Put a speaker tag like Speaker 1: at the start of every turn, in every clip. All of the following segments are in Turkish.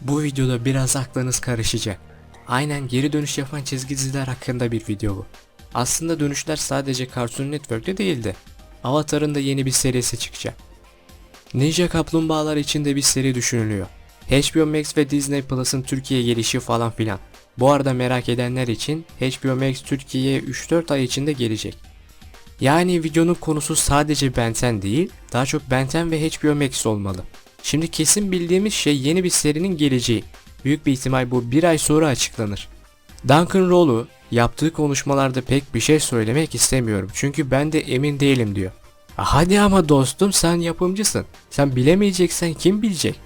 Speaker 1: Bu videoda biraz aklınız karışacak. Aynen geri dönüş yapan çizgi diziler hakkında bir video bu. Aslında dönüşler sadece Cartoon Network'te değildi. Avatar'ın da yeni bir serisi çıkacak. Ninja Kaplumbağalar için de bir seri düşünülüyor. HBO Max ve Disney Plus'ın Türkiye gelişi falan filan. Bu arada merak edenler için HBO Max Türkiye'ye 3-4 ay içinde gelecek. Yani videonun konusu sadece Benten değil, daha çok Benten ve HBO Max olmalı. Şimdi kesin bildiğimiz şey yeni bir serinin geleceği. Büyük bir ihtimal bu bir ay sonra açıklanır. Duncan Rollu yaptığı konuşmalarda pek bir şey söylemek istemiyorum çünkü ben de emin değilim diyor. Hadi ama dostum sen yapımcısın. Sen bilemeyeceksen kim bilecek?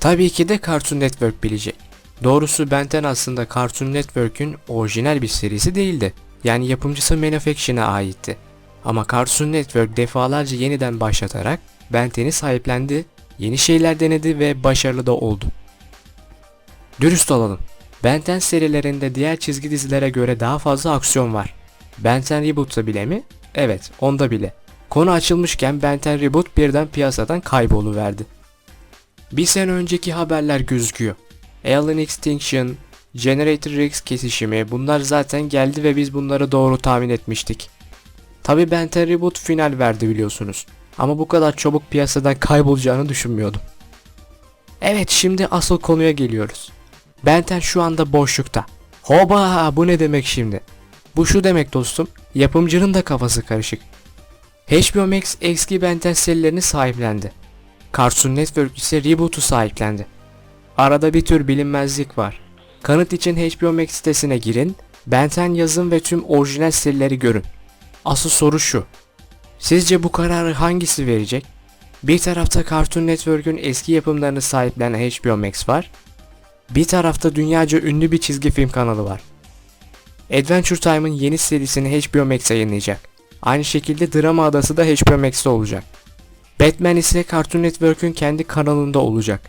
Speaker 1: Tabii ki de Cartoon Network bilecek. Doğrusu Benten aslında Cartoon Network'ün orijinal bir serisi değildi. Yani yapımcısı Man of Action'a aitti. Ama Cartoon Network defalarca yeniden başlatarak Benten'i sahiplendi, yeni şeyler denedi ve başarılı da oldu. Dürüst olalım. Benten serilerinde diğer çizgi dizilere göre daha fazla aksiyon var. Benten Reboot'ta bile mi? Evet, onda bile. Konu açılmışken Benten Reboot birden piyasadan kayboluverdi. Bir sene önceki haberler gözüküyor. Alien Extinction, Generator Rex kesişimi bunlar zaten geldi ve biz bunları doğru tahmin etmiştik. Tabi Benten Reboot final verdi biliyorsunuz. Ama bu kadar çabuk piyasadan kaybolacağını düşünmüyordum. Evet şimdi asıl konuya geliyoruz. Benten şu anda boşlukta. Hoba bu ne demek şimdi? Bu şu demek dostum, yapımcının da kafası karışık. HBO Max eski Benten serilerini sahiplendi. Cartoon Network ise Reboot'u sahiplendi. Arada bir tür bilinmezlik var. Kanıt için HBO Max sitesine girin, Benten yazın ve tüm orijinal serileri görün. Asıl soru şu. Sizce bu kararı hangisi verecek? Bir tarafta Cartoon Network'ün eski yapımlarını sahiplenen HBO Max var. Bir tarafta dünyaca ünlü bir çizgi film kanalı var. Adventure Time'ın yeni serisini HBO Max yayınlayacak. Aynı şekilde Drama Adası da HBO Max'te olacak. Batman ise Cartoon Network'ün kendi kanalında olacak.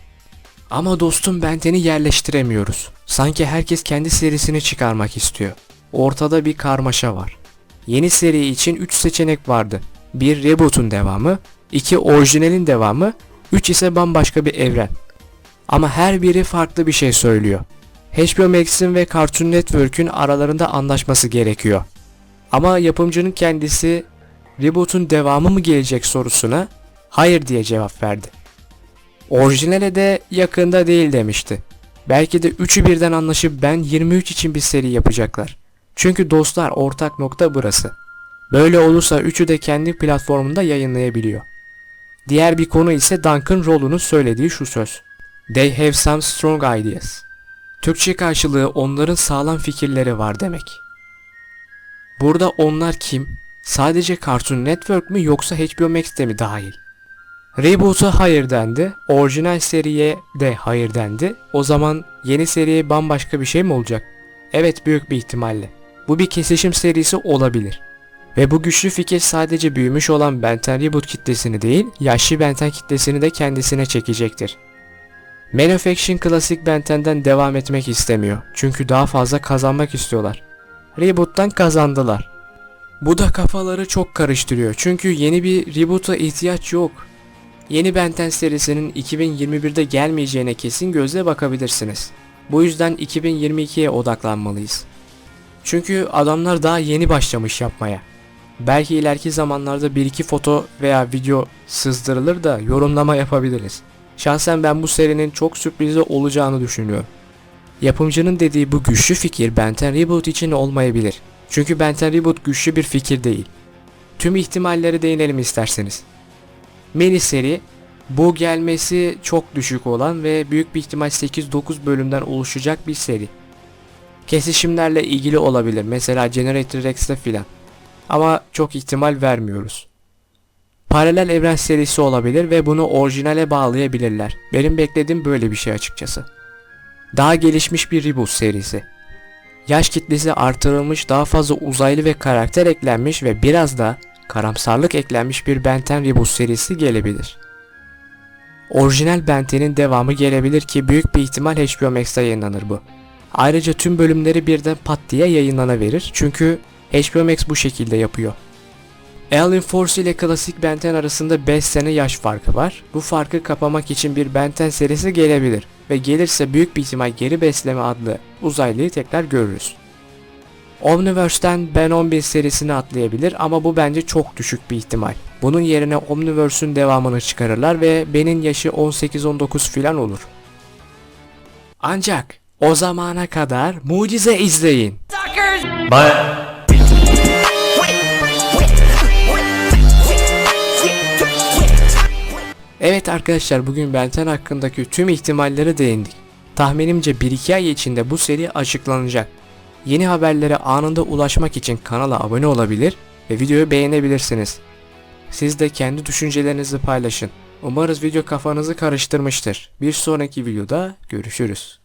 Speaker 1: Ama dostum Benten'i yerleştiremiyoruz. Sanki herkes kendi serisini çıkarmak istiyor. Ortada bir karmaşa var. Yeni seri için 3 seçenek vardı. 1 reboot'un devamı, 2 orijinalin devamı, 3 ise bambaşka bir evren. Ama her biri farklı bir şey söylüyor. HBO Max'in ve Cartoon Network'ün aralarında anlaşması gerekiyor. Ama yapımcının kendisi reboot'un devamı mı gelecek sorusuna hayır diye cevap verdi. Orijinale de yakında değil demişti. Belki de üçü birden anlaşıp ben 23 için bir seri yapacaklar. Çünkü dostlar ortak nokta burası. Böyle olursa üçü de kendi platformunda yayınlayabiliyor. Diğer bir konu ise Duncan Rollu'nun söylediği şu söz. They have some strong ideas. Türkçe karşılığı onların sağlam fikirleri var demek. Burada onlar kim? Sadece Cartoon Network mi yoksa HBO Max'te mi dahil? Reboot'a hayır dendi, orijinal seriye de hayır dendi. O zaman yeni seriye bambaşka bir şey mi olacak? Evet büyük bir ihtimalle. Bu bir kesişim serisi olabilir. Ve bu güçlü fikir sadece büyümüş olan Benten Reboot kitlesini değil, yaşlı Benten kitlesini de kendisine çekecektir. Man of Action klasik Benten'den devam etmek istemiyor. Çünkü daha fazla kazanmak istiyorlar. Reboot'tan kazandılar. Bu da kafaları çok karıştırıyor. Çünkü yeni bir reboot'a ihtiyaç yok. Yeni Benten serisinin 2021'de gelmeyeceğine kesin gözle bakabilirsiniz. Bu yüzden 2022'ye odaklanmalıyız. Çünkü adamlar daha yeni başlamış yapmaya. Belki ileriki zamanlarda bir iki foto veya video sızdırılır da yorumlama yapabiliriz. Şahsen ben bu serinin çok sürprizi olacağını düşünüyorum. Yapımcının dediği bu güçlü fikir Benten Reboot için olmayabilir. Çünkü Benten Reboot güçlü bir fikir değil. Tüm ihtimalleri değinelim isterseniz. Mini seri bu gelmesi çok düşük olan ve büyük bir ihtimal 8-9 bölümden oluşacak bir seri. Kesişimlerle ilgili olabilir. Mesela Generator Rex'te filan. Ama çok ihtimal vermiyoruz. Paralel evren serisi olabilir ve bunu orijinale bağlayabilirler. Benim beklediğim böyle bir şey açıkçası. Daha gelişmiş bir reboot serisi. Yaş kitlesi artırılmış, daha fazla uzaylı ve karakter eklenmiş ve biraz da karamsarlık eklenmiş bir Benten reboot serisi gelebilir. Orijinal Benten'in devamı gelebilir ki büyük bir ihtimal HBO Max'te yayınlanır bu. Ayrıca tüm bölümleri birden pat diye yayınlanabilir çünkü HBO Max bu şekilde yapıyor. Alien Force ile klasik Benten arasında 5 sene yaş farkı var. Bu farkı kapamak için bir Benten serisi gelebilir ve gelirse büyük bir ihtimal geri besleme adlı uzaylıyı tekrar görürüz. Omniverse'den Ben 11 serisini atlayabilir ama bu bence çok düşük bir ihtimal. Bunun yerine Omniverse'ün devamını çıkarırlar ve Ben'in yaşı 18-19 filan olur. Ancak o zamana kadar mucize izleyin. Evet arkadaşlar bugün Benten hakkındaki tüm ihtimalleri değindik. Tahminimce 1-2 ay içinde bu seri açıklanacak. Yeni haberlere anında ulaşmak için kanala abone olabilir ve videoyu beğenebilirsiniz. Siz de kendi düşüncelerinizi paylaşın. Umarız video kafanızı karıştırmıştır. Bir sonraki videoda görüşürüz.